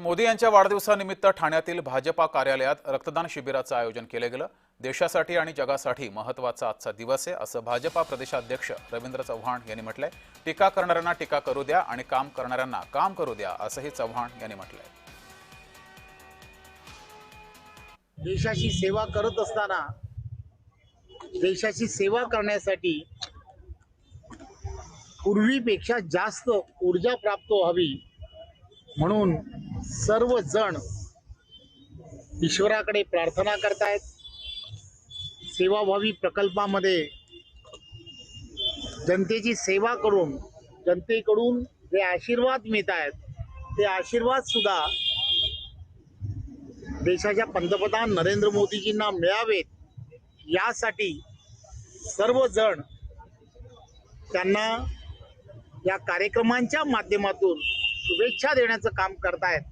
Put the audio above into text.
मोदी यांच्या वाढदिवसानिमित्त ठाण्यातील भाजपा कार्यालयात रक्तदान शिबिराचं आयोजन केलं गेलं. देशासाठी आणि जगासाठी महत्त्वाचा आजचा दिवस आहे असं भाजपा प्रदेशाध्यक्ष रवींद्र चव्हाण यांनी म्हटलंय. टीका करणाऱ्यांना टीका करू द्या आणि काम करणाऱ्यांना काम करू द्या असंही चव्हाण यांनी म्हटलंय. देशाची सेवा करत असताना देशाची सेवा करण्यासाठी पूर्वीपेक्षा जास्त ऊर्जा प्राप्त व्हावी म्हणून सर्वजण ईश्वराकडे प्रार्थना करतायत. सेवाभावी प्रकल्पामध्ये जनतेची सेवा करून जनतेकडून जे आशीर्वाद मिळत आहेत ते आशीर्वाद सुद्धा देशाच्या पंतप्रधान नरेंद्र मोदीजींना मिळावेत. यासाठी सर्वजण त्यांना या कार्यक्रमांच्या माध्यमातून शुभेच्छा देण्याचं काम करतायत.